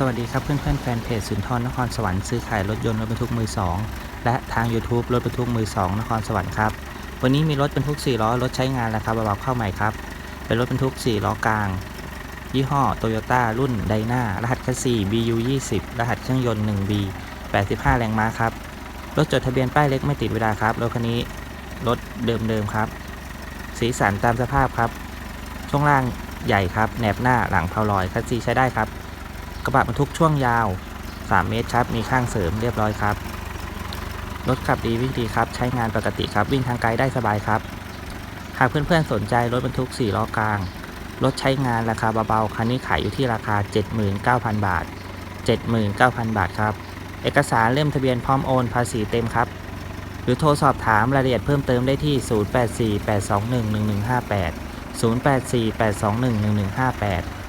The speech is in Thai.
สวัสดีครับเพื่อนๆแฟนเพจสุนทรนครสวรรค์ซื้อขายรถยนต์รถบรรทุกมือ 2 และทาง YouTube รถบรรทุกมือ 2 นครสวรรค์ครับ วันนี้มีรถบรรทุก 4 ล้อ รถใช้งานราคาเบาๆเข้าใหม่ครับ เป็นรถบรรทุก 4 ล้อกลาง ยี่ห้อโตโยต้ารุ่นไดนารหัสคัสซี BU 20รหัสเครื่องยนต์ 1B 85 แรงม้าครับ รถจดทะเบียนป้ายเล็กไม่ติดเวลาครับ รถคันนี้รถเดิมๆครับ สีสันตามสภาพครับ ช่วงล่างใหญ่ครับ แหนบหน้าหลังเพลาลอยคัสซีใช้ได้ครับ กระบะบรรทุกช่วงยาว 3 เมตรครับ มีข้างเสริมเรียบร้อยครับ รถขับดีวิ่งดีครับ ใช้งานปกติครับ วิ่งทางไกลได้สบายครับ หากเพื่อนๆสนใจรถบรรทุก 4 ล้อกลาง รถใช้งานราคาเบาๆ คันนี้ขายอยู่ที่ราคา 79,000 บาท 79,000 บาทครับ เอกสารเล่มทะเบียนพร้อมโอนภาษีเต็มครับ หรือโทรสอบถามรายละเอียดเพิ่มเติมได้ที่ 0848211158 0848211158